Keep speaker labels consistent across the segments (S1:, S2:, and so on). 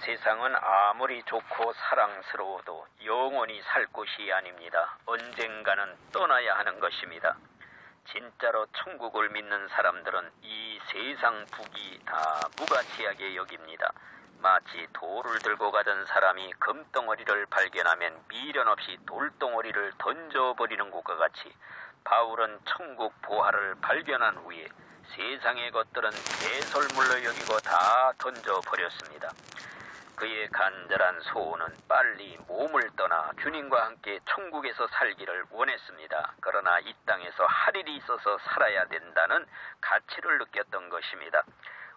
S1: 세상은 아무리 좋고 사랑스러워도 영원히 살 곳이 아닙니다. 언젠가는 떠나야 하는 것입니다. 진짜로 천국을 믿는 사람들은 이 세상 북이 다 무가치하게 여깁니다. 마치 돌을 들고 가던 사람이 금덩어리를 발견하면 미련 없이 돌덩어리를 던져버리는 것과 같이 바울은 천국 보화를 발견한 후에 세상의 것들은 개설물로 여기고 다 던져버렸습니다. 그의 간절한 소원은 빨리 몸을 떠나 주님과 함께 천국에서 살기를 원했습니다. 그러나 이 땅에서 할 일이 있어서 살아야 된다는 가치를 느꼈던 것입니다.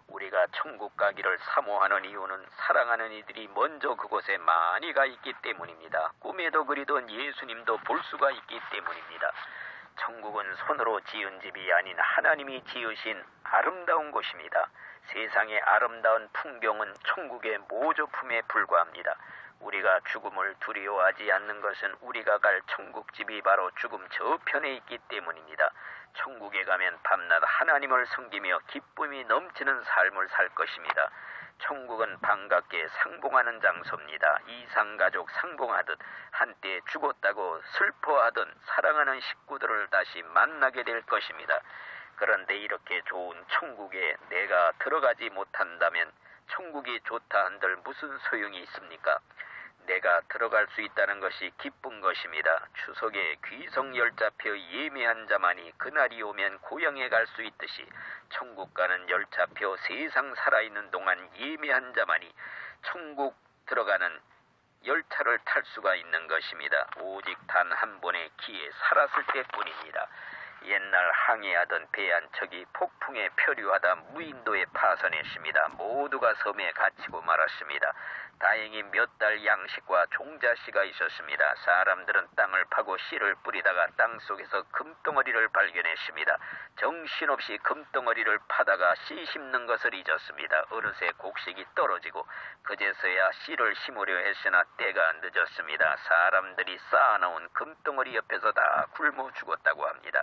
S1: 우리가 천국 가기를 사모하는 이유는 사랑하는 이들이 먼저 그곳에 많이 가 있기 때문입니다. 꿈에도 그리던 예수님도 볼 수가 있기 때문입니다. 천국은 손으로 지은 집이 아닌 하나님이 지으신 아름다운 곳입니다. 세상의 아름다운 풍경은 천국의 모조품에 불과합니다. 우리가 죽음을 두려워하지 않는 것은 우리가 갈 천국집이 바로 죽음 저편에 있기 때문입니다. 천국에 가면 밤낮 하나님을 섬기며 기쁨이 넘치는 삶을 살 것입니다. 천국은 반갑게 상봉하는 장소입니다. 이상가족 상봉하듯 한때 죽었다고 슬퍼하던 사랑하는 식구들을 다시 만나게 될 것입니다. 그런데 이렇게 좋은 천국에 내가 들어가지 못한다면 천국이 좋다 한들 무슨 소용이 있습니까? 내가 들어갈 수 있다는 것이 기쁜 것입니다. 추석에 귀성 열차표 예매한 자만이 그날이 오면 고향에 갈 수 있듯이 천국 가는 열차표 세상 살아있는 동안 예매한 자만이 천국 들어가는 열차를 탈 수가 있는 것입니다. 오직 단 한 번의 기회 살았을 때뿐입니다. 옛날 항해하던 배 한 척이 폭풍에 표류하다 무인도에 파선했습니다. 모두가 섬에 갇히고 말았습니다. 다행히 몇 달 양식과 종자씨가 있었습니다. 사람들은 땅을 파고 씨를 뿌리다가 땅 속에서 금덩어리를 발견했습니다. 정신없이 금덩어리를 파다가 씨 심는 것을 잊었습니다. 어느새 곡식이 떨어지고 그제서야 씨를 심으려 했으나 때가 늦었습니다. 사람들이 쌓아놓은 금덩어리 옆에서 다 굶어 죽었다고 합니다.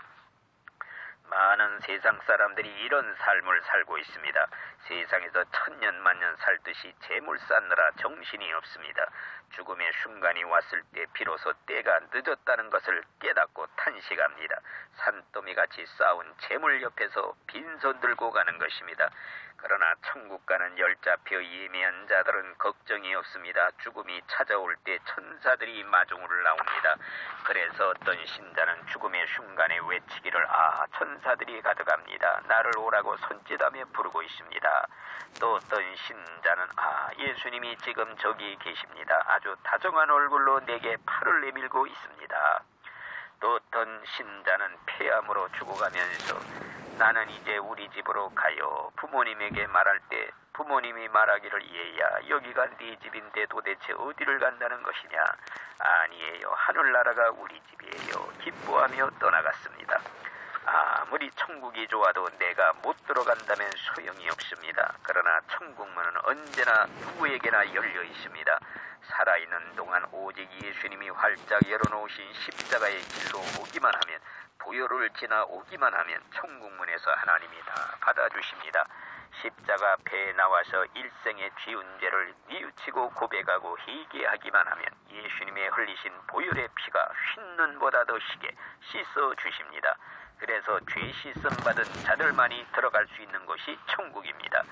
S1: 많은 세상 사람들이 이런 삶을 살고 있습니다. 세상에서 천년 만년 살듯이 재물 쌓느라 정신이 없습니다. 죽음의 순간이 왔을 때 비로소 때가 늦었다는 것을 깨닫고 탄식합니다. 산더미 같이 쌓은 재물 옆에서 빈손 들고 가는 것입니다. 그러나 천국 가는 열차표 예매한 자들은 걱정이 없습니다. 죽음이 찾아올 때 천사들이 마중을 나옵니다. 그래서 어떤 신자는 죽음의 순간에 외치기를 아 천사들이 가져갑니다. 나를 오라고 손짓하며 부르고 있습니다. 또 어떤 신자는 아 예수님이 지금 저기 계십니다. 아주 다정한 얼굴로 내게 팔을 내밀고 있습니다. 또 어떤 신자는 폐암으로 죽어가면서 나는 이제 우리 집으로 가요. 부모님에게 말할 때 부모님이 말하기를 얘야. 여기가 네 집인데 도대체 어디를 간다는 것이냐? 아니에요. 하늘나라가 우리 집이에요. 기뻐하며 떠나갔습니다. 아무리 천국이 좋아도 내가 못 들어간다면 소용이 없습니다. 그러나 천국문은 언제나 누구에게나 열려 있습니다 살아있는 동안 오직 예수님이 활짝 열어놓으신 십자가의 길로 오기만 하면 부여를 지나 오기만 하면 천국문에서 하나님이 다 받아주십니다. 십자가 배에 나와서 일생의 지은 죄를 뉘우치고 고백하고 회개하기만 하면 예수님의 흘리신 보혈의 피가 흰눈보다 더 시게 씻어 주십니다. 그래서 죄 씻음 받은 자들만이 들어갈 수 있는 곳이 천국입니다.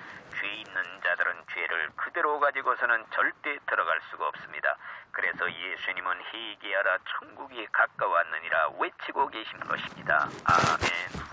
S1: 죄 있는 자들은 죄를 그대로 가지고서는 절대 들어갈 수가 없습니다. 그래서 예수님은 회개하라 천국이 가까웠느니라 외치고 계신 것입니다. 아멘.